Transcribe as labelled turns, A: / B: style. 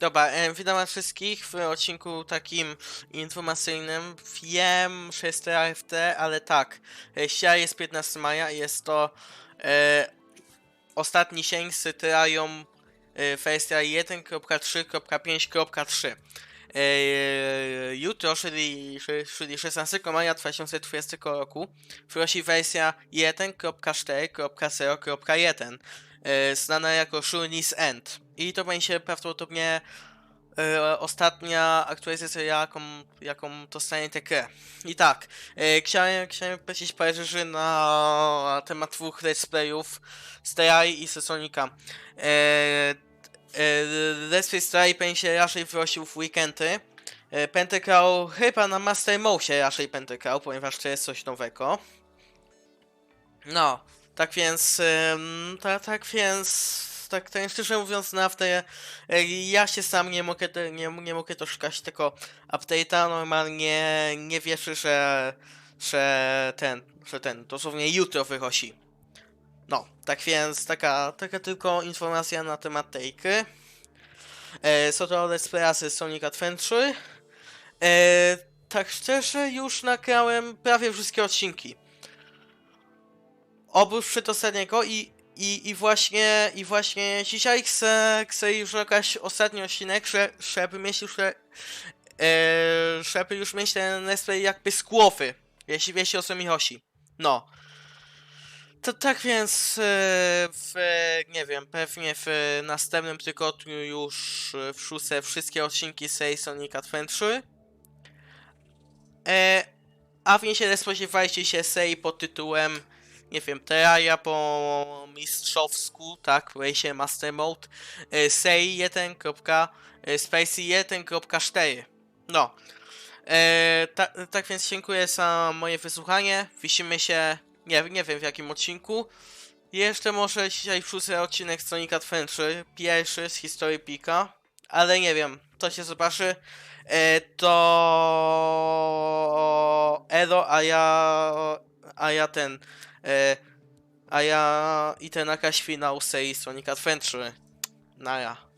A: Dobra, e, witam was wszystkich w odcinku takim informacyjnym. Wiem, że jest to AFT, ale tak. E, Dzisiaj jest 15 maja i jest to e, ostatni dzień z Terrarium e, wersja 1.3.5.3. E, jutro, czyli, czyli 16 maja 2020 roku, wychodzi wersja 1.4.0.1 e, znana jako Shurni's End. I to będzie prawdopodobnie e, ostatnia aktualizacja, jaką, jaką dostanie tę. I tak, e, chciałem, chciałem powiedzieć parę rzeczy na temat dwóch let's playów z TI i z Sonika. E, e, let's play z TI będzie raczej wynosił w weekendy. E, będę chyba na Master Mode raczej będę ponieważ to jest coś nowego. No, tak więc, ym, tak, więc, tak, tak szczerze mówiąc, na update, e, ja się sam nie mogę, nie, nie mogę doszukać tego update'a, normalnie nie wierzę, że, że ten, że ten, dosłownie jutro wychodzi. No, tak więc, taka, taka tylko informacja na temat tej gry. E, są to Let's Play z Sonic Adventure. E, tak szczerze, już nagrałem prawie wszystkie odcinki oprócz przedostatniego i, i, i właśnie i właśnie dzisiaj chcę, chcę już nagrać ostatni odcinek, że, żeby mieć już e, żeby już mieć ten let's jakby z głowy, jeśli wiecie o co mi chodzi. No. To tak więc e, w, nie wiem, pewnie w następnym tygodniu już wrzucę wszystkie odcinki serii Sonic Adventure. E, a w niej się spodziewajcie się serii pod tytułem nie wiem, Terraria po mistrzowsku, tak, się Master Mode, e, Sei 1.Spacey 1.4. No. E, ta, tak więc dziękuję za moje wysłuchanie. Widzimy się, nie, nie wiem w jakim odcinku. Jeszcze może dzisiaj wrzucę odcinek Sonic Adventure, pierwszy z historii Pika, ale nie wiem, to się zobaczy. E, to Elo, a ja, a ja ten, e, a ja i ten jakaś finał serii Sonic Adventure. Naja.